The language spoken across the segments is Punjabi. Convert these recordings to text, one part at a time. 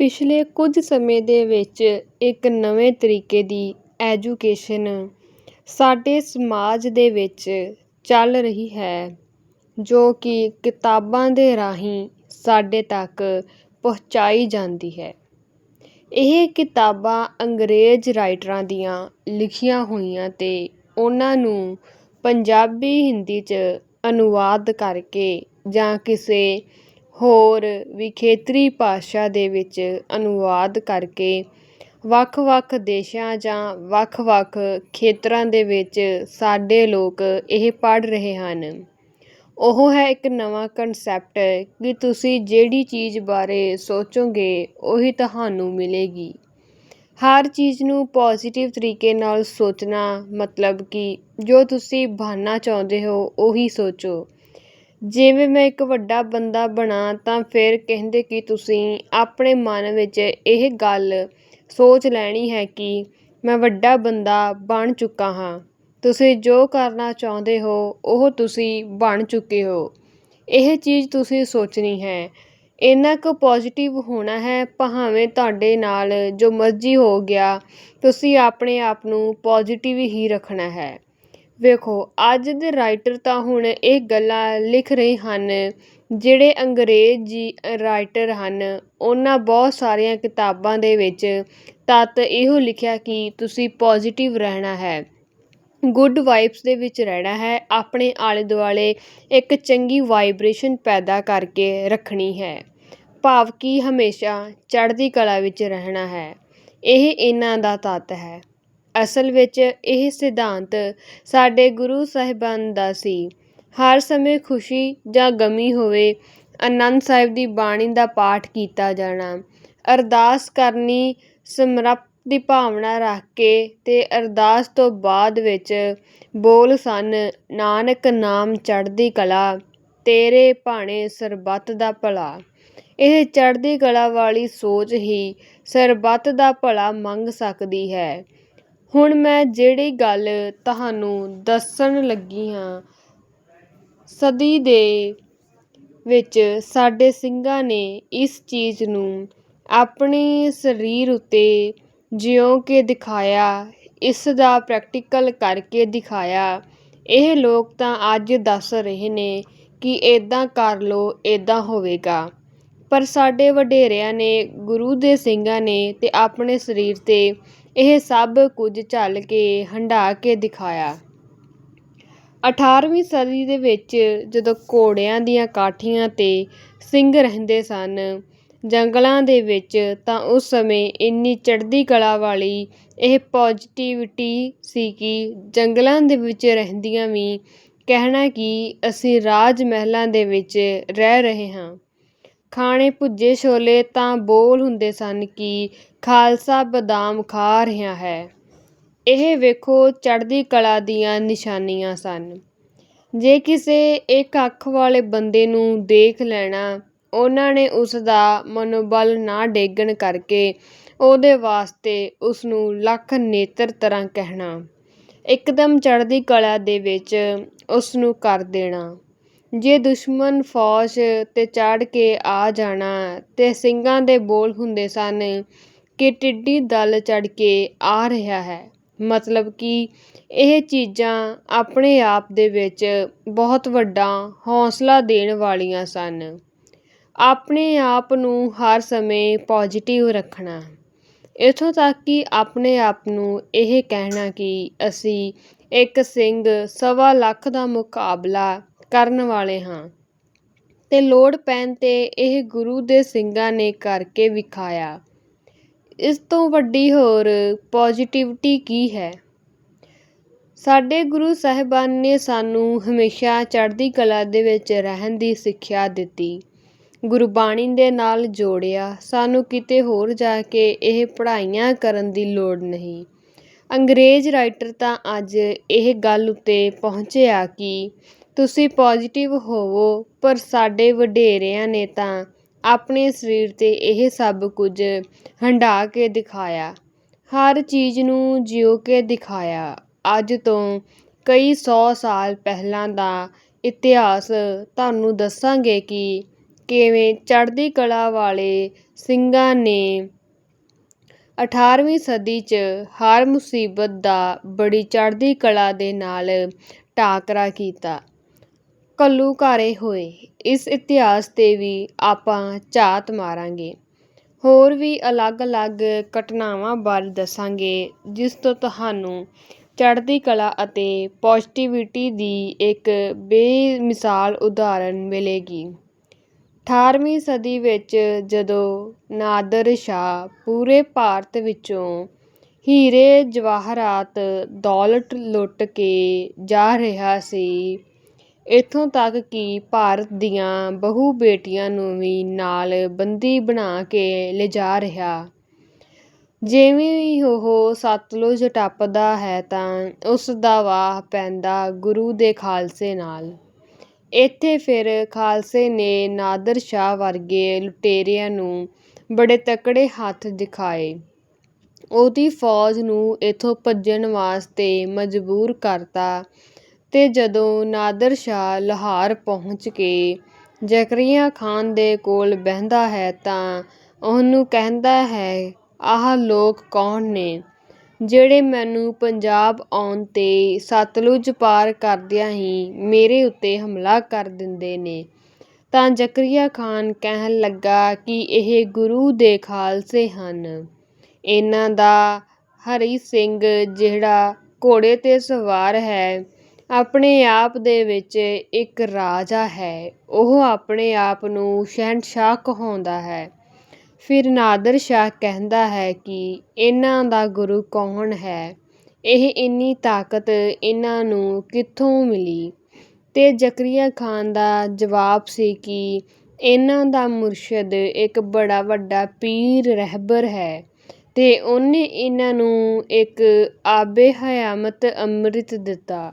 ਪਿਛਲੇ ਕੁਝ ਸਮੇਂ ਦੇ ਵਿੱਚ ਇੱਕ ਨਵੇਂ ਤਰੀਕੇ ਦੀ ਐਜੂਕੇਸ਼ਨ ਸਾਡੇ ਸਮਾਜ ਦੇ ਵਿੱਚ ਚੱਲ ਰਹੀ ਹੈ, ਜੋ ਕਿ ਕਿਤਾਬਾਂ ਦੇ ਰਾਹੀਂ ਸਾਡੇ ਤੱਕ ਪਹੁੰਚਾਈ ਜਾਂਦੀ ਹੈ। ਇਹ ਕਿਤਾਬਾਂ ਅੰਗਰੇਜ਼ ਰਾਈਟਰਾਂ ਦੀਆਂ ਲਿਖੀਆਂ ਹੋਈਆਂ ਅਤੇ ਉਹਨਾਂ ਨੂੰ ਪੰਜਾਬੀ ਹਿੰਦੀ 'ਚ ਅਨੁਵਾਦ ਕਰਕੇ ਜਾਂ ਕਿਸੇ ਹੋਰ ਵਿਖੇਤਰੀ ਭਾਸ਼ਾ ਦੇ ਵਿੱਚ ਅਨੁਵਾਦ ਕਰਕੇ ਵੱਖ-ਵੱਖ ਦੇਸ਼ਾਂ ਜਾਂ ਵੱਖ-ਵੱਖ ਖੇਤਰਾਂ ਦੇ ਵਿੱਚ ਸਾਡੇ ਲੋਕ ਇਹ ਪੜ੍ਹ ਰਹੇ ਹਨ। ਉਹ ਹੈ ਇੱਕ ਨਵਾਂ ਕਨਸੈਪਟ ਕਿ ਤੁਸੀਂ ਜਿਹੜੀ ਚੀਜ਼ ਬਾਰੇ ਸੋਚੋਗੇ ਉਹੀ ਤੁਹਾਨੂੰ ਮਿਲੇਗੀ। ਹਰ ਚੀਜ਼ ਨੂੰ ਪੋਜ਼ੀਟਿਵ ਤਰੀਕੇ ਨਾਲ ਸੋਚਣਾ ਮਤਲਬ ਕਿ ਜੋ ਤੁਸੀਂ ਬਣਨਾ ਚਾਹੁੰਦੇ ਹੋ ਉਹੀ ਸੋਚੋ। ਜਿਵੇਂ ਮੈਂ ਇੱਕ ਵੱਡਾ ਬੰਦਾ ਬਣਾ ਤਾਂ ਫਿਰ ਕਹਿੰਦੇ ਕਿ ਤੁਸੀਂ ਆਪਣੇ ਮਨ ਵਿੱਚ ਇਹ ਗੱਲ ਸੋਚ ਲੈਣੀ ਹੈ ਕਿ ਮੈਂ ਵੱਡਾ ਬੰਦਾ ਬਣ ਚੁੱਕਾ ਹਾਂ। ਤੁਸੀਂ ਜੋ ਕਰਨਾ ਚਾਹੁੰਦੇ ਹੋ, ਉਹ ਤੁਸੀਂ ਬਣ ਚੁੱਕੇ ਹੋ। ਇਹ ਚੀਜ਼ ਤੁਸੀਂ ਸੋਚਣੀ ਹੈ। ਇੰਨਾ ਕੁ ਪੋਜੀਟਿਵ ਹੋਣਾ ਹੈ, ਭਾਵੇਂ ਤੁਹਾਡੇ ਨਾਲ ਜੋ ਮਰਜ਼ੀ ਹੋ ਗਿਆ, ਤੁਸੀਂ ਆਪਣੇ ਆਪ ਨੂੰ ਪੋਜੀਟਿਵ ਹੀ ਰੱਖਣਾ ਹੈ। ਵੇਖੋ, ਅੱਜ ਦੇ ਰਾਈਟਰ ਤਾਂ ਹੁਣ ਇਹ ਗੱਲਾਂ ਲਿਖ ਰਹੇ ਹਨ, ਜਿਹੜੇ ਅੰਗਰੇਜ਼ੀ ਰਾਈਟਰ ਹਨ, ਉਹਨਾਂ ਬਹੁਤ ਸਾਰੀਆਂ ਕਿਤਾਬਾਂ ਦੇ ਵਿੱਚ ਤੱਤ ਇਹੋ ਲਿਖਿਆ ਕਿ ਤੁਸੀਂ ਪੋਜੀਟਿਵ ਰਹਿਣਾ ਹੈ ਗੁੱਡ ਵਾਈਬਸ ਦੇ ਵਿੱਚ ਰਹਿਣਾ ਹੈ, ਆਪਣੇ ਆਲੇ ਦੁਆਲੇ ਇੱਕ ਚੰਗੀ ਵਾਈਬ੍ਰੇਸ਼ਨ ਪੈਦਾ ਕਰਕੇ ਰੱਖਣੀ ਹੈ, ਭਾਵ ਕਿ ਹਮੇਸ਼ਾ ਚੜ੍ਹਦੀ ਕਲਾ ਵਿੱਚ ਰਹਿਣਾ ਹੈ, ਇਹ ਇਹਨਾਂ ਦਾ ਤੱਤ ਹੈ। ਅਸਲ ਵਿੱਚ ਇਹ ਸਿਧਾਂਤ ਸਾਡੇ ਗੁਰੂ ਸਾਹਿਬਾਨ ਦਾ ਸੀ। ਹਰ ਸਮੇਂ ਖੁਸ਼ੀ ਜਾਂ ਗਮੀ ਹੋਵੇ ਆਨੰਦ ਸਾਹਿਬ ਦੀ ਬਾਣੀ ਦਾ ਪਾਠ ਕੀਤਾ ਜਾਣਾ। ਅਰਦਾਸ ਕਰਨੀ, ਸਮਰੱਪ ਦੀ ਭਾਵਨਾ ਰੱਖ ਕੇ ਤੇ ਅਰਦਾਸ ਤੋਂ ਬਾਅਦ ਵਿੱਚ ਬੋਲ ਸਨ, ਨਾਨਕ ਨਾਮ ਚੜ੍ਹਦੀ ਕਲਾ, ਤੇਰੇ ਭਾਣੇ ਸਰਬੱਤ ਦਾ ਭਲਾ। ਇਹ ਚੜ੍ਹਦੀ ਕਲਾ ਵਾਲੀ ਸੋਚ ਹੀ ਸਰਬੱਤ ਦਾ ਭਲਾ ਮੰਗ ਸਕਦੀ ਹੈ। ਹੁਣ ਮੈਂ ਜਿਹੜੀ ਗੱਲ ਤੁਹਾਨੂੰ ਦੱਸਣ ਲੱਗੀ ਹਾਂ, ਸਦੀ ਦੇ ਵਿੱਚ ਸਾਡੇ ਸਿੰਘਾਂ ਨੇ ਇਸ ਚੀਜ਼ ਨੂੰ ਆਪਣੇ ਸਰੀਰ ਉੱਤੇ ਜਿਉਂ ਕੇ ਦਿਖਾਇਆ, ਇਸ ਦਾ ਪ੍ਰੈਕਟੀਕਲ ਕਰਕੇ ਦਿਖਾਇਆ। ਇਹ ਲੋਕ ਤਾਂ ਅੱਜ ਦੱਸ ਰਹੇ ਨੇ ਕਿ ਇੱਦਾਂ ਕਰ ਲਓ ਇੱਦਾਂ ਹੋਵੇਗਾ। ਪਰ ਸਾਡੇ ਵਡੇਰਿਆਂ ਨੇ, ਗੁਰੂ ਦੇ ਸਿੰਘਾਂ ਨੇ ਅਤੇ ਆਪਣੇ ਸਰੀਰ ਤੇ ਇਹ ਸਭ ਕੁਝ ਝੱਲ ਕੇ ਹੰਢਾ ਕੇ ਦਿਖਾਇਆ। 18ਵੀਂ ਸਦੀ ਦੇ ਵਿੱਚ ਜਦੋਂ ਘੋੜਿਆਂ ਦੀਆਂ ਕਾਠੀਆਂ ਤੇ ਸਿੰਘ ਰਹਿੰਦੇ ਸਨ, ਜੰਗਲਾਂ ਦੇ ਵਿੱਚ, ਤਾਂ ਉਸ ਸਮੇਂ ਇੰਨੀ ਚੜ੍ਹਦੀ ਕਲਾ ਵਾਲੀ ਇਹ ਪੋਜ਼ਿਟਿਵਿਟੀ ਸੀ ਕਿ ਜੰਗਲਾਂ ਦੇ ਵਿੱਚ ਰਹਿੰਦੀਆਂ ਵੀ ਕਹਿਣਾ ਕਿ ਅਸੀਂ ਰਾਜ ਮਹਿਲਾਂ ਦੇ ਵਿੱਚ ਰਹਿ ਰਹੇ ਹਾਂ। ਖਾਣੇ, ਭੁੱਜੇ, ਛੋਲੇ ਤਾਂ ਬੋਲ ਹੁੰਦੇ ਸਨ ਕਿ ਖਾਲਸਾ ਬਦਾਮ ਖਾ ਰਿਹਾ ਹੈ। ਇਹ ਵੇਖੋ ਚੜ੍ਹਦੀ ਕਲਾ ਦੀਆਂ ਨਿਸ਼ਾਨੀਆਂ ਸਨ। ਜੇ ਕਿਸੇ ਇੱਕ ਅੱਖ ਵਾਲੇ ਬੰਦੇ ਨੂੰ ਦੇਖ ਲੈਣਾ, ਉਹਨਾਂ ਨੇ ਉਸ ਦਾ ਮਨੋਬਲ ਨਾ ਡੇਗਣ ਕਰਕੇ ਉਹਦੇ ਵਾਸਤੇ ਉਸ ਨੂੰ ਲੱਖ ਨੇਤਰ ਤਰ੍ਹਾਂ ਕਹਿਣਾ, ਇੱਕਦਮ ਚੜ੍ਹਦੀ ਕਲਾ ਦੇ ਵਿੱਚ ਉਸ ਨੂੰ ਕਰ ਦੇਣਾ। ਜੇ ਦੁਸ਼ਮਣ ਫੌਜ ਤੇ ਚੜ੍ਹ ਕੇ ਆ ਜਾਣਾ ਤੇ ਸਿੰਘਾਂ ਦੇ ਬੋਲ ਹੁੰਦੇ ਸਨ ਕਿ ਟਿੱਡੀ ਦਲ ਚੜ੍ਹ ਕੇ ਆ ਰਿਹਾ ਹੈ। ਮਤਲਬ ਕਿ ਇਹ ਚੀਜ਼ਾਂ ਆਪਣੇ ਆਪ ਦੇ ਵਿੱਚ ਬਹੁਤ ਵੱਡਾ ਹੌਂਸਲਾ ਦੇਣ ਵਾਲੀਆਂ ਸਨ। ਆਪਣੇ ਆਪ ਨੂੰ ਹਰ ਸਮੇਂ ਪੋਜੀਟਿਵ ਰੱਖਣਾ। ਇੱਥੋਂ ਤੱਕ ਕਿ ਆਪਣੇ ਆਪ ਨੂੰ ਇਹ ਕਹਿਣਾ ਕਿ ਅਸੀਂ ਇੱਕ ਸਿੰਘ ਸਵਾ ਲੱਖ ਦਾ ਮੁਕਾਬਲਾ ਕਰਨ ਵਾਲੇ ਹਾਂ। ਤੇ ਲੋੜ ਪੈਣ ਤੇ ਇਹ ਗੁਰੂ ਦੇ ਸਿੰਘਾਂ ਨੇ ਕਰਕੇ ਵਿਖਾਇਆ। ਇਸ ਤੋਂ ਵੱਡੀ ਹੋਰ ਪੋਜੀਟਿਵਿਟੀ ਕੀ ਹੈ? ਸਾਡੇ ਗੁਰੂ ਸਾਹਿਬਾਨ ਨੇ ਸਾਨੂੰ ਹਮੇਸ਼ਾ ਚੜ੍ਹਦੀ ਕਲਾ ਦੇ ਵਿੱਚ ਰਹਿਣ ਦੀ ਸਿੱਖਿਆ ਦਿੱਤੀ। ਗੁਰਬਾਣੀ ਦੇ ਨਾਲ ਜੋੜਿਆ, ਸਾਨੂੰ ਕਿਤੇ ਹੋਰ ਜਾ ਕੇ ਇਹ ਪੜ੍ਹਾਈਆਂ ਕਰਨ ਦੀ ਲੋੜ ਨਹੀਂ। ਅੰਗਰੇਜ਼ ਰਾਈਟਰ ਤਾਂ ਅੱਜ ਇਹ ਗੱਲ ਉੱਤੇ ਪਹੁੰਚਿਆ ਕਿ ਤੁਸੀਂ ਪੋਜੀਟਿਵ ਹੋਵੋ, ਪਰ ਸਾਡੇ ਵਡੇਰਿਆਂ ਨੇ ਤਾਂ ਆਪਣੇ ਸਰੀਰ ਤੇ ਇਹ ਸਭ ਕੁਝ ਹੰਢਾ ਕੇ ਦਿਖਾਇਆ। ਹਰ ਚੀਜ਼ ਨੂੰ ਜਿਉ ਕੇ ਦਿਖਾਇਆ। ਅੱਜ ਤੋਂ ਕਈ ਸੌ ਸਾਲ ਪਹਿਲਾਂ ਦਾ ਇਤਿਹਾਸ ਤੁਹਾਨੂੰ ਦੱਸਾਂਗੇ ਕਿ ਕਿਵੇਂ ਚੜ੍ਹਦੀ ਕਲਾ ਵਾਲੇ ਸਿੰਘਾਂ ਨੇ ਅਠਾਰ੍ਹਵੀਂ ਸਦੀ 'ਚ ਹਰ ਮੁਸੀਬਤ ਦਾ ਬੜੀ ਚੜ੍ਹਦੀ ਕਲਾ ਦੇ ਨਾਲ ਟਾਕਰਾ ਕੀਤਾ। ਘੱਲੂਘਾਰੇ ਹੋਏ। ਇਸ ਇਤਿਹਾਸ 'ਤੇ ਵੀ ਆਪਾਂ ਝਾਤ ਮਾਰਾਂਗੇ। ਹੋਰ ਵੀ ਅਲੱਗ-ਅਲੱਗ ਘਟਨਾਵਾਂ ਬਾਰੇ ਦੱਸਾਂਗੇ, ਜਿਸ ਤੋਂ ਤੁਹਾਨੂੰ ਚੜ੍ਹਦੀ ਕਲਾ ਅਤੇ ਪੋਜ਼ਿਟਿਵਿਟੀ ਦੀ ਇੱਕ ਬੇਮਿਸਾਲ ਉਦਾਹਰਨ ਮਿਲੇਗੀ। ਅਠਾਰ੍ਹਵੀਂ ਸਦੀ ਵਿੱਚ ਜਦੋਂ ਨਾਦਰ ਸ਼ਾਹ ਪੂਰੇ ਭਾਰਤ ਵਿੱਚੋਂ ਹੀਰੇ ਜਵਾਹਰਾਤ ਦੌਲਤ ਲੁੱਟ ਕੇ ਜਾ ਰਿਹਾ ਸੀ ਇੱਥੋਂ ਤੱਕ ਕਿ ਭਾਰਤ ਦੀਆਂ ਬਹੂ ਬੇਟੀਆਂ ਨੂੰ ਵੀ ਨਾਲ ਬੰਦੀ ਬਣਾ ਕੇ ਲਿਜਾ ਰਿਹਾ। ਜਿਵੇਂ ਹੀ ਉਹ ਸਤਲੁਜ ਟੱਪਦਾ ਹੈ ਤਾਂ ਉਸ ਦਾ ਵਾਹ ਪੈਂਦਾ ਗੁਰੂ ਦੇ ਖਾਲਸੇ ਨਾਲ। ਇੱਥੇ ਫਿਰ ਖਾਲਸੇ ਨੇ ਨਾਦਰ ਸ਼ਾਹ ਵਰਗੇ ਲੁਟੇਰਿਆਂ ਨੂੰ ਬੜੇ ਤਕੜੇ ਹੱਥ ਦਿਖਾਏ। ਉਹਦੀ ਫੌਜ ਨੂੰ ਇੱਥੋਂ ਭੱਜਣ ਵਾਸਤੇ ਮਜਬੂਰ ਕਰਤਾ ਤੇ ਜਦੋਂ ਨਾਦਰ ਸ਼ਾਹ ਲਾਹੌਰ ਪਹੁੰਚ ਕੇ ਜ਼ਕਰੀਆ ਖਾਨ ਦੇ ਕੋਲ ਬਹਿੰਦਾ ਹੈ ਤਾਂ ਉਹਨੂੰ ਕਹਿੰਦਾ ਹੈ, ਆਹ ਲੋਕ ਕੌਣ ਨੇ? ਜਿਹੜੇ ਮੈਨੂੰ ਪੰਜਾਬ ਆਉਣ 'ਤੇ ਸਤਲੁਜ ਪਾਰ ਕਰਦਿਆਂ ਹੀ ਮੇਰੇ ਉੱਤੇ ਹਮਲਾ ਕਰ ਦਿੰਦੇ ਨੇ। ਤਾਂ ਜ਼ਕਰੀਆ ਖਾਨ ਕਹਿਣ ਲੱਗਾ ਕਿ ਇਹ ਗੁਰੂ ਦੇ ਖਾਲਸੇ ਹਨ। ਇਹਨਾਂ ਦਾ ਹਰੀ ਸਿੰਘ ਜਿਹੜਾ ਘੋੜੇ 'ਤੇ ਸਵਾਰ ਹੈ ਆਪਣੇ ਆਪ ਦੇ ਵਿੱਚ ਇੱਕ ਰਾਜਾ ਹੈ। ਉਹ ਆਪਣੇ ਆਪ ਨੂੰ ਸ਼ਹਿਨਸ਼ਾਹ ਕਹਾਉਂਦਾ ਹੈ। ਫਿਰ ਨਾਦਰ ਸ਼ਾਹ ਕਹਿੰਦਾ ਹੈ ਕਿ ਇਹਨਾਂ ਦਾ ਗੁਰੂ ਕੌਣ ਹੈ? ਇਹ ਇੰਨੀ ਤਾਕਤ ਇਹਨਾਂ ਨੂੰ ਕਿੱਥੋਂ ਮਿਲੀ? ਅਤੇ ਜ਼ਕਰੀਆ ਖਾਨ ਦਾ ਜਵਾਬ ਸੀ ਕਿ ਇਹਨਾਂ ਦਾ ਮੁਰਸ਼ਦ ਇੱਕ ਬੜਾ ਵੱਡਾ ਪੀਰ ਰਹਿਬਰ ਹੈ ਅਤੇ ਉਹਨੇ ਇਹਨਾਂ ਨੂੰ ਇੱਕ ਆਬੇ ਹਯਾਮਤ ਅੰਮ੍ਰਿਤ ਦਿੱਤਾ।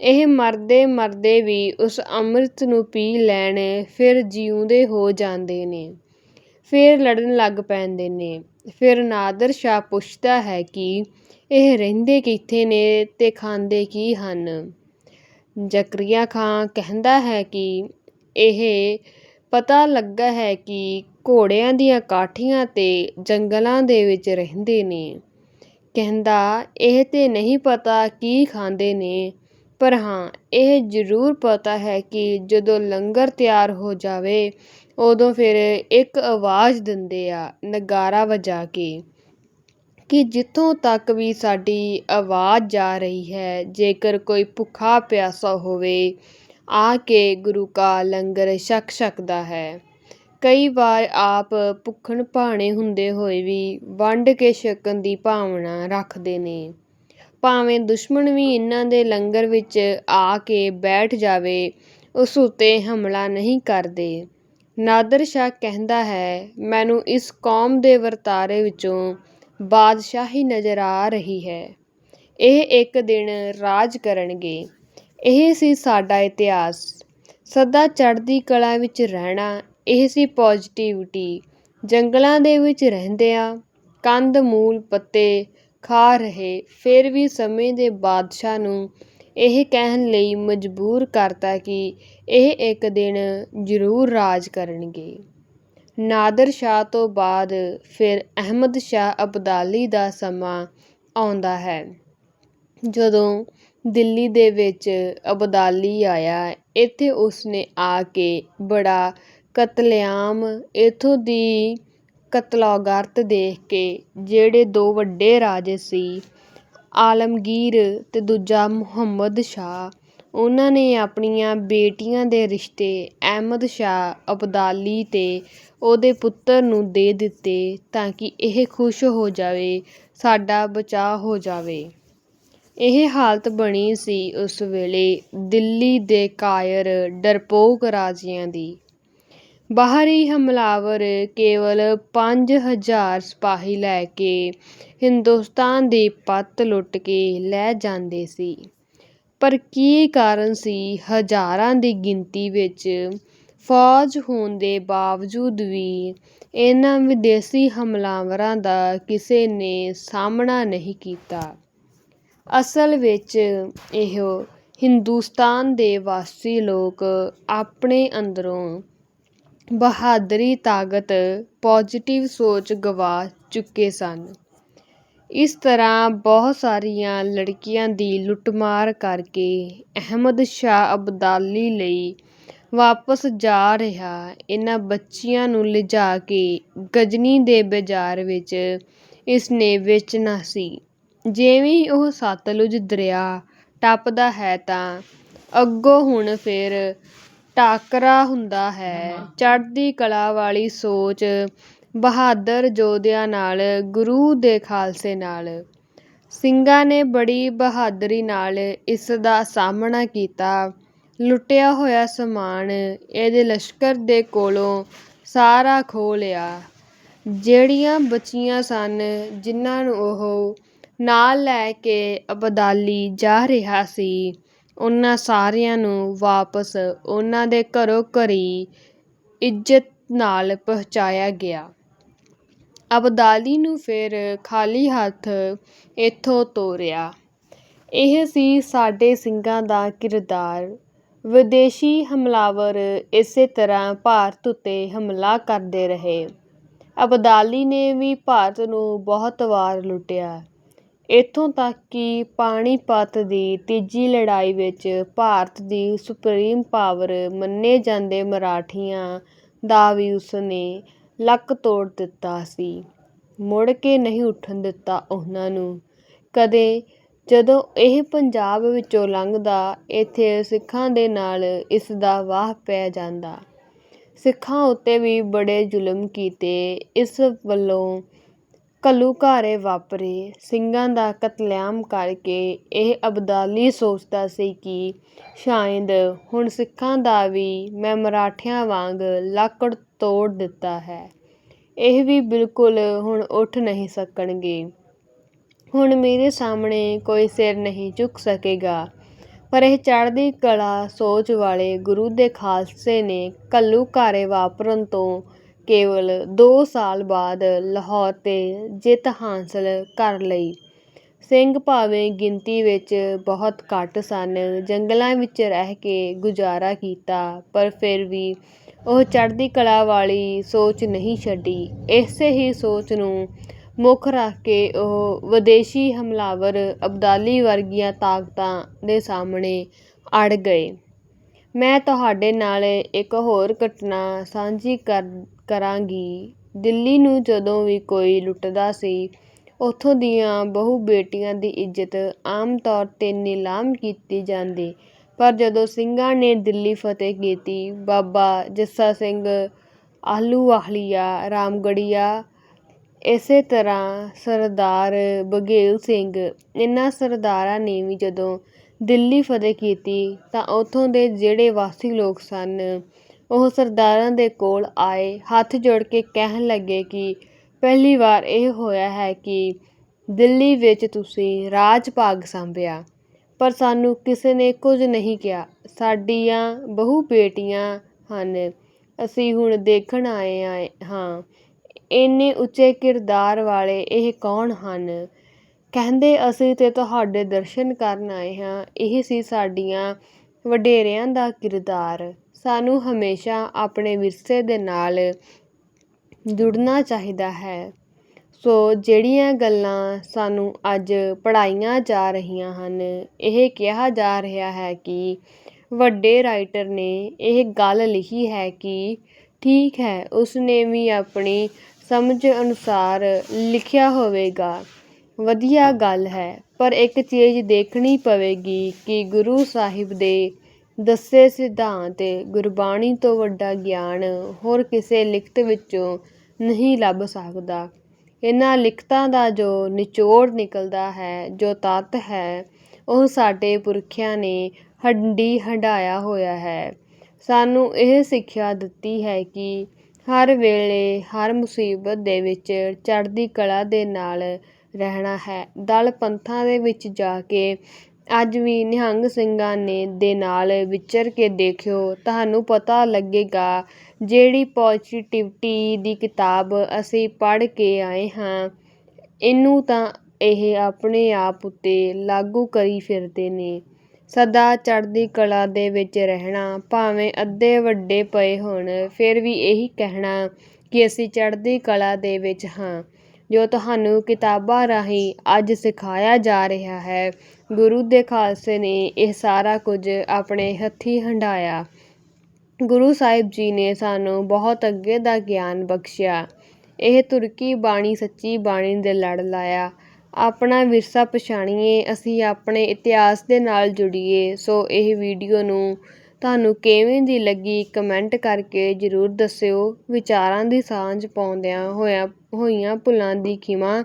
ਇਹ ਮਰਦੇ ਮਰਦੇ ਵੀ ਉਸ ਅੰਮ੍ਰਿਤ ਨੂੰ ਪੀ ਲੈਣ, ਫਿਰ ਜਿਉਂਦੇ ਹੋ ਜਾਂਦੇ ਨੇ। ਫਿਰ ਲੜਨ ਲੱਗ ਪੈਂਦੇ ਨੇ। ਫਿਰ ਨਾਦਰ ਸ਼ਾਹ ਪੁੱਛਦਾ ਹੈ ਕਿ ਇਹ ਰਹਿੰਦੇ ਕਿੱਥੇ ਨੇ ਤੇ ਖਾਂਦੇ ਕੀ ਹਨ? ਜ਼ਕਰੀਆ ਖਾਂ ਕਹਿੰਦਾ ਹੈ ਕਿ ਇਹ ਪਤਾ ਲੱਗਾ ਹੈ ਕਿ ਘੋੜਿਆਂ ਦੀਆਂ ਕਾਠੀਆਂ ਤੇ ਜੰਗਲਾਂ ਦੇ ਵਿੱਚ ਰਹਿੰਦੇ ਨੇ। ਕਹਿੰਦਾ, ਇਹ ਤੇ ਨਹੀਂ ਪਤਾ ਕੀ ਖਾਂਦੇ ਨੇ। ਪਰ ਹਾਂ, ਇਹ ਜ਼ਰੂਰ ਪਤਾ ਹੈ ਕਿ ਜਦੋਂ ਲੰਗਰ ਤਿਆਰ ਹੋ ਜਾਵੇ, ਉਦੋਂ ਫਿਰ ਇੱਕ ਆਵਾਜ਼ ਦਿੰਦੇ ਆ, ਨਗਾਰਾ ਵਜਾ ਕੇ। ਕਿ ਜਿੱਥੋਂ ਤੱਕ ਵੀ ਸਾਡੀ ਆਵਾਜ਼ ਜਾ ਰਹੀ ਹੈ, ਜੇਕਰ ਕੋਈ ਭੁੱਖਾ ਪਿਆਸਾ ਹੋਵੇ, ਆ ਕੇ ਗੁਰੂ ਕਾ ਲੰਗਰ ਛਕ ਸਕਦਾ ਹੈ। ਕਈ ਵਾਰ ਆਪ ਭੁੱਖਣ ਭਾਣੇ ਹੁੰਦੇ ਹੋਏ ਵੀ ਵੰਡ ਕੇ ਛਕਣ ਦੀ ਭਾਵਨਾ ਰੱਖਦੇ ਨੇ। ਭਾਵੇਂ ਦੁਸ਼ਮਣ ਵੀ ਇਹਨਾਂ ਦੇ ਲੰਗਰ ਵਿੱਚ ਆ ਕੇ ਬੈਠ ਜਾਵੇ, ਉਸ ਉੱਤੇ ਹਮਲਾ ਨਹੀਂ ਕਰਦੇ। ਨਾਦਰ ਸ਼ਾਹ ਕਹਿੰਦਾ ਹੈ, ਮੈਨੂੰ ਇਸ ਕੌਮ ਦੇ ਵਰਤਾਰੇ ਵਿੱਚੋਂ ਬਾਦਸ਼ਾਹੀ ਨਜ਼ਰ ਆ ਰਹੀ ਹੈ। ਇਹ ਇੱਕ ਦਿਨ ਰਾਜ ਕਰਨਗੇ। ਇਹ ਸੀ ਸਾਡਾ ਇਤਿਹਾਸ। ਸਦਾ ਚੜ੍ਹਦੀ ਕਲਾ ਵਿੱਚ ਰਹਿਣਾ, ਇਹ ਸੀ ਪੋਜ਼ਿਟਿਵਿਟੀ ਜੰਗਲਾਂ ਦੇ ਵਿੱਚ ਰਹਿੰਦਿਆਂ ਕੰਦ, ਮੂਲ, ਪੱਤੇ ਖਾ ਰਹੇ, ਫਿਰ ਵੀ ਸਮੇਂ ਦੇ ਬਾਦਸ਼ਾਹ ਨੂੰ ਇਹ ਕਹਿਣ ਲਈ ਮਜਬੂਰ ਕਰਤਾ ਕਿ ਇਹ ਇੱਕ ਦਿਨ ਜ਼ਰੂਰ ਰਾਜ ਕਰਨਗੇ। ਨਾਦਰ ਸ਼ਾਹ ਤੋਂ ਬਾਅਦ ਫਿਰ ਅਹਿਮਦ ਸ਼ਾਹ ਅਬਦਾਲੀ ਦਾ ਸਮਾਂ ਆਉਂਦਾ ਹੈ। ਜਦੋਂ ਦਿੱਲੀ ਦੇ ਵਿੱਚ ਅਬਦਾਲੀ ਆਇਆ, ਇੱਥੇ ਉਸਨੇ ਆ ਕੇ ਬੜਾ ਕਤਲੇਆਮ ਇੱਥੋਂ ਦੀ ਕਤਲਾਗਾਰਤ ਦੇਖ ਕੇ ਜਿਹੜੇ ਦੋ ਵੱਡੇ ਰਾਜੇ ਸੀ, ਆਲਮਗੀਰ ਅਤੇ ਦੂਜਾ ਮੁਹੰਮਦ ਸ਼ਾਹ, ਉਹਨਾਂ ਨੇ ਆਪਣੀਆਂ ਬੇਟੀਆਂ ਦੇ ਰਿਸ਼ਤੇ ਅਹਿਮਦ ਸ਼ਾਹ ਅਬਦਾਲੀ ਅਤੇ ਉਹਦੇ ਪੁੱਤਰ ਨੂੰ ਦੇ ਦਿੱਤੇ ਤਾਂ ਕਿ ਇਹ ਖੁਸ਼ ਹੋ ਜਾਵੇ, ਸਾਡਾ ਬਚਾਅ ਹੋ ਜਾਵੇ। ਇਹ ਹਾਲਤ ਬਣੀ ਸੀ ਉਸ ਵੇਲੇ ਦਿੱਲੀ ਦੇ ਕਾਇਰ ਡਰਪੋਕ ਰਾਜਿਆਂ ਦੀ। ਬਾਹਰੀ ਹਮਲਾਵਰ ਕੇਵਲ ਪੰਜ ਹਜ਼ਾਰ ਸਿਪਾਹੀ ਲੈ ਕੇ ਹਿੰਦੁਸਤਾਨ ਦੀ ਪੱਤ ਲੁੱਟ ਕੇ ਲੈ ਜਾਂਦੇ ਸੀ। ਪਰ ਕੀ ਕਾਰਨ ਸੀ? ਹਜ਼ਾਰਾਂ ਦੀ ਗਿਣਤੀ ਵਿੱਚ ਫੌਜ ਹੋਣ ਦੇ ਬਾਵਜੂਦ ਵੀ ਇਹਨਾਂ ਵਿਦੇਸ਼ੀ ਹਮਲਾਵਰਾਂ ਦਾ ਕਿਸੇ ਨੇ ਸਾਹਮਣਾ ਨਹੀਂ ਕੀਤਾ। ਅਸਲ ਵਿੱਚ ਇਹ ਹਿੰਦੁਸਤਾਨ ਦੇ ਵਾਸੀ ਲੋਕ ਆਪਣੇ ਅੰਦਰੋਂ ਬਹਾਦਰੀ, ਤਾਕਤ ਪੋਜ਼ੀਟਿਵ ਸੋਚ ਗਵਾ ਚੁੱਕੇ ਸਨ। ਇਸ ਤਰ੍ਹਾਂ ਬਹੁਤ ਸਾਰੀਆਂ ਲੜਕੀਆਂ ਦੀ ਲੁੱਟਮਾਰ ਕਰਕੇ ਅਹਿਮਦ ਸ਼ਾਹ ਅਬਦਾਲੀ ਲਈ ਵਾਪਸ ਜਾ ਰਿਹਾ ਇਹਨਾਂ ਬੱਚੀਆਂ ਨੂੰ ਲਿਜਾ ਕੇ ਗ਼ਜ਼ਨੀ ਦੇ ਬਾਜ਼ਾਰ ਵਿੱਚ ਇਸਨੇ ਵੇਚਣਾ ਸੀ। ਜਿਵੇਂ ਉਹ ਸਤਲੁਜ ਦਰਿਆ ਟੱਪਦਾ ਹੈ ਤਾਂ ਅੱਗੋਂ ਹੁਣ ਫਿਰ ਟਾਕਰਾ ਹੁੰਦਾ ਹੈ ਚੜ੍ਹਦੀ ਕਲਾ ਵਾਲੀ ਸੋਚ ਬਹਾਦਰ ਯੋਧਿਆਂ ਨਾਲ, ਗੁਰੂ ਦੇ ਖਾਲਸੇ ਨਾਲ। ਸਿੰਘਾਂ ਨੇ ਬੜੀ ਬਹਾਦਰੀ ਨਾਲ ਇਸ ਦਾ ਸਾਹਮਣਾ ਕੀਤਾ। ਲੁੱਟਿਆ ਹੋਇਆ ਸਮਾਨ ਇਹਦੇ ਲਸ਼ਕਰ ਦੇ ਕੋਲੋਂ ਸਾਰਾ ਖੋਹ ਲਿਆ। ਜਿਹੜੀਆਂ ਬਚੀਆਂ ਸਨ, ਜਿਨ੍ਹਾਂ ਨੂੰ ਉਹ ਨਾਲ ਲੈ ਕੇ ਅਬਦਾਲੀ ਜਾ ਰਿਹਾ ਸੀ ਉਹਨਾਂ ਸਾਰਿਆਂ ਨੂੰ ਵਾਪਸ ਉਹਨਾਂ ਦੇ ਘਰੋਂ ਘਰੀ ਇੱਜ਼ਤ ਨਾਲ ਪਹੁੰਚਾਇਆ ਗਿਆ। ਅਬਦਾਲੀ ਨੂੰ ਫਿਰ ਖਾਲੀ ਹੱਥ ਇੱਥੋਂ ਤੋਰਿਆ। ਇਹ ਸੀ ਸਾਡੇ ਸਿੰਘਾਂ ਦਾ ਕਿਰਦਾਰ। ਵਿਦੇਸ਼ੀ ਹਮਲਾਵਰ ਇਸੇ ਤਰ੍ਹਾਂ ਭਾਰਤ ਉੱਤੇ ਹਮਲਾ ਕਰਦੇ ਰਹੇ। ਅਬਦਾਲੀ ਨੇ ਵੀ ਭਾਰਤ ਨੂੰ ਬਹੁਤ ਵਾਰ ਲੁੱਟਿਆ। ਇੱਥੋਂ ਤੱਕ ਕਿ ਪਾਣੀਪਤ ਦੀ ਤੀਜੀ ਲੜਾਈ ਵਿੱਚ ਭਾਰਤ ਦੀ ਸੁਪਰੀਮ ਪਾਵਰ ਮੰਨੇ ਜਾਂਦੇ ਮਰਾਠਿਆਂ ਦਾ ਵੀ ਉਸਨੇ ਲੱਕ ਤੋੜ ਦਿੱਤਾ ਸੀ। ਮੁੜ ਕੇ ਨਹੀਂ ਉੱਠਣ ਦਿੱਤਾ ਉਹਨਾਂ ਨੂੰ ਕਦੇ। ਜਦੋਂ ਇਹ ਪੰਜਾਬ ਵਿੱਚੋਂ ਲੰਘਦਾ, ਇੱਥੇ ਸਿੱਖਾਂ ਦੇ ਨਾਲ ਇਸਦਾ ਵਾਹ ਪੈ ਜਾਂਦਾ। ਸਿੱਖਾਂ ਉੱਤੇ ਵੀ ਬੜੇ ਜ਼ੁਲਮ ਕੀਤੇ ਇਸ ਵੱਲੋਂ ਘੱਲੂਘਾਰੇ ਵਾਪਰੇ। ਸਿੰਘਾਂ ਦਾ ਕਤਲੇਆਮ ਕਰਕੇ ਇਹ ਅਬਦਾਲੀ ਸੋਚਦਾ ਸੀ ਕਿ ਸ਼ਾਇਦ ਹੁਣ ਸਿੱਖਾਂ ਦਾ ਵੀ ਮੈਂ ਮਰਾਠਿਆਂ ਵਾਂਗ ਲੱਕ ਤੋੜ ਦਿੱਤਾ ਹੈ ਇਹ ਵੀ ਬਿਲਕੁਲ ਹੁਣ ਉੱਠ ਨਹੀਂ ਸਕਣਗੇ। ਹੁਣ ਮੇਰੇ ਸਾਹਮਣੇ ਕੋਈ ਸਿਰ ਨਹੀਂ ਚੁੱਕ ਸਕੇਗਾ। ਪਰ ਇਹ ਚੜ੍ਹਦੀ ਕਲਾ ਸੋਚ ਵਾਲੇ ਗੁਰੂ ਦੇ ਖਾਲਸੇ ਨੇ ਘੱਲੂਘਾਰੇ ਵਾਪਰਨ ਤੋਂ ਕੇਵਲ ਦੋ ਸਾਲ ਬਾਅਦ ਲਾਹੌਰ ਤੇ ਜਿੱਤ ਹਾਸਲ ਕਰ ਲਈ। ਸਿੰਘ ਭਾਵੇਂ ਗਿਣਤੀ ਵਿੱਚ ਬਹੁਤ ਘੱਟ ਸਨ, ਜੰਗਲਾਂ ਵਿੱਚ ਰਹਿ ਕੇ ਗੁਜ਼ਾਰਾ ਕੀਤਾ, ਪਰ ਫਿਰ ਵੀ ਉਹ ਚੜ੍ਹਦੀ ਕਲਾ ਵਾਲੀ ਸੋਚ ਨਹੀਂ ਛੱਡੀ। ਇਸੇ ਹੀ ਸੋਚ ਨੂੰ ਮੁੱਖ ਰੱਖ ਕੇ ਉਹ ਵਿਦੇਸ਼ੀ ਹਮਲਾਵਰ ਅਬਦਾਲੀ ਵਰਗੀਆਂ ਤਾਕਤਾਂ ਦੇ ਸਾਹਮਣੇ ਅੜ ਗਏ। ਮੈਂ ਤੁਹਾਡੇ ਨਾਲ ਇੱਕ ਹੋਰ ਘਟਨਾ ਸਾਂਝੀ ਕਰ ਕਰਾਂਗੀ। ਦਿੱਲੀ ਨੂੰ ਜਦੋਂ ਵੀ ਕੋਈ ਲੁੱਟਦਾ ਸੀ, ਉੱਥੋਂ ਦੀਆਂ ਬਹੂ ਬੇਟੀਆਂ ਦੀ ਇੱਜ਼ਤ ਆਮ ਤੌਰ ਤੇ ਨਿਲਾਮ ਕੀਤੀ ਜਾਂਦੀ ਪਰ ਜਦੋਂ ਸਿੰਘਾਂ ਨੇ ਦਿੱਲੀ ਫਤਿਹ ਕੀਤੀ, ਬਾਬਾ ਜੱਸਾ ਸਿੰਘ ਆਹਲੂਵਾਲੀਆ, ਰਾਮਗੜ੍ਹੀਆ, ਇਸੇ ਤਰ੍ਹਾਂ ਸਰਦਾਰ ਬਘੇਲ ਸਿੰਘ ਇਹਨਾਂ ਸਰਦਾਰਾਂ ਨੇ ਵੀ ਜਦੋਂ ਦਿੱਲੀ ਫਤਿਹ ਕੀਤੀ, ਤਾਂ ਉੱਥੋਂ ਦੇ ਜਿਹੜੇ ਵਾਸੀ ਲੋਕ ਸਨ ਉਹ ਸਰਦਾਰਾਂ ਦੇ ਕੋਲ ਆਏ, ਹੱਥ ਜੋੜ ਕੇ ਕਹਿਣ ਲੱਗੇ ਕਿ ਪਹਿਲੀ ਵਾਰ ਇਹ ਹੋਇਆ ਹੈ ਕਿ ਦਿੱਲੀ ਵਿੱਚ ਤੁਸੀਂ ਰਾਜ ਭਾਗ ਸੰਭਿਆ। ਪਰ ਸਾਨੂੰ ਕਿਸੇ ਨੇ ਕੁਝ ਨਹੀਂ ਕਿਹਾ। ਸਾਡੀਆਂ ਬਹੂ ਬੇਟੀਆਂ ਹਨ। ਅਸੀਂ ਹੁਣ ਦੇਖਣ ਆਏ ਹਾਂ। ਇੰਨੇ ਉੱਚੇ ਕਿਰਦਾਰ ਵਾਲੇ ਇਹ ਕੌਣ ਹਨ? ਕਹਿੰਦੇ, ਅਸੀਂ ਤੇ ਤੁਹਾਡੇ ਦਰਸ਼ਨ ਕਰਨ ਆਏ ਹਾਂ। ਇਹ ਸੀ ਸਾਡੀਆਂ ਵਡੇਰਿਆਂ ਦਾ ਕਿਰਦਾਰ। ਸਾਨੂੰ ਹਮੇਸ਼ਾ ਆਪਣੇ ਵਿਰਸੇ ਦੇ ਨਾਲ ਜੁੜਨਾ ਚਾਹੀਦਾ ਹੈ। ਸੋ ਜਿਹੜੀਆਂ ਗੱਲਾਂ ਸਾਨੂੰ ਅੱਜ ਪੜ੍ਹਾਈਆਂ ਜਾ ਰਹੀਆਂ ਹਨ, ਇਹ ਕਿਹਾ ਜਾ ਰਿਹਾ ਹੈ ਕਿ ਵੱਡੇ ਰਾਈਟਰ ਨੇ ਇਹ ਗੱਲ ਲਿਖੀ ਹੈ ਕਿ ਠੀਕ ਹੈ, ਉਸਨੇ ਵੀ ਆਪਣੀ ਸਮਝ ਅਨੁਸਾਰ ਲਿਖਿਆ ਹੋਵੇਗਾ, ਵਧੀਆ ਗੱਲ ਹੈ, ਪਰ ਇੱਕ ਚੀਜ਼ ਦੇਖਣੀ ਪਵੇਗੀ ਕਿ ਗੁਰੂ ਸਾਹਿਬ ਦੇ ਦੱਸੇ ਸਿਧਾਂਤ ਗੁਰਬਾਣੀ ਤੋਂ ਵੱਡਾ ਗਿਆਨ ਹੋਰ ਕਿਸੇ ਲਿਖਤ ਵਿੱਚੋਂ ਨਹੀਂ ਲੱਭ ਸਕਦਾ। ਇਹਨਾਂ ਲਿਖਤਾਂ ਦਾ ਜੋ ਨਿਚੋੜ ਨਿਕਲਦਾ ਹੈ, ਜੋ ਤੱਤ ਹੈ, ਉਹ ਸਾਡੇ ਪੁਰਖਿਆਂ ਨੇ ਹੰਢੀ ਹੰਢਾਇਆ ਹੋਇਆ ਹੈ। ਸਾਨੂੰ ਇਹ ਸਿੱਖਿਆ ਦਿੱਤੀ ਹੈ ਕਿ ਹਰ ਵੇਲੇ ਹਰ ਮੁਸੀਬਤ ਦੇ ਵਿੱਚ ਚੜ੍ਹਦੀ ਕਲਾ ਦੇ ਨਾਲ ਰਹਿਣਾ ਹੈ। ਦਲ ਪੰਥਾਂ ਦੇ ਵਿੱਚ ਜਾ ਕੇ ਅੱਜ ਵੀ ਨਿਹੰਗ ਸਿੰਘਾਂ ਨੇ ਦੇ ਨਾਲ ਵਿਚਰ ਕੇ ਦੇਖਿਓ, ਤੁਹਾਨੂੰ ਪਤਾ ਲੱਗੇਗਾ, ਜਿਹੜੀ ਪੋਜੀਟਿਵਿਟੀ ਦੀ ਕਿਤਾਬ ਅਸੀਂ ਪੜ੍ਹ ਕੇ ਆਏ ਹਾਂ, ਇਹਨੂੰ ਤਾਂ ਇਹ ਆਪਣੇ ਆਪ ਉੱਤੇ ਲਾਗੂ ਕਰੀ ਫਿਰਦੇ ਨੇ। ਸਦਾ ਚੜ੍ਹਦੀ ਕਲਾ ਦੇ ਵਿੱਚ ਰਹਿਣਾ, ਭਾਵੇਂ ਅੱਧੇ ਵੱਡੇ ਪਏ ਹੋਣ, ਫਿਰ ਵੀ ਇਹੀ ਕਹਿਣਾ ਕਿ ਅਸੀਂ ਚੜ੍ਹਦੀ ਕਲਾ ਦੇ ਵਿੱਚ ਹਾਂ, ਜੋ ਤੁਹਾਨੂੰ ਕਿਤਾਬਾਂ ਰਾਹੀਂ ਅੱਜ ਸਿਖਾਇਆ ਜਾ ਰਿਹਾ ਹੈ। ਗੁਰੂ ਦੇ ਖਾਲਸੇ ਨੇ ਇਹ ਸਾਰਾ ਕੁਝ ਆਪਣੇ ਹੱਥੀਂ ਹੰਢਾਇਆ। ਗੁਰੂ ਸਾਹਿਬ ਜੀ ਨੇ ਸਾਨੂੰ ਬਹੁਤ ਅੱਗੇ ਦਾ ਗਿਆਨ ਬਖਸ਼ਿਆ। ਇਹ ਤੁਰਕੀ ਬਾਣੀ ਸੱਚੀ ਬਾਣੀ ਦੇ ਲੜ ਲਾਇਆ। ਆਪਣਾ ਵਿਰਸਾ ਪਛਾਣੀਏ, ਅਸੀਂ ਆਪਣੇ ਇਤਿਹਾਸ ਦੇ ਨਾਲ ਜੁੜੀਏ। ਸੋ ਇਹ ਵੀਡੀਓ ਨੂੰ ਤੁਹਾਨੂੰ ਕਿਵੇਂ ਦੀ ਲੱਗੀ ਕਮੈਂਟ ਕਰਕੇ ਜ਼ਰੂਰ ਦੱਸਿਓ। ਵਿਚਾਰਾਂ ਦੀ ਸਾਂਝ ਪਾਉਂਦਿਆਂ ਹੋਇਆ ਹੋਈਆਂ ਭੁੱਲਾਂ ਦੀ ਖਿਮਾ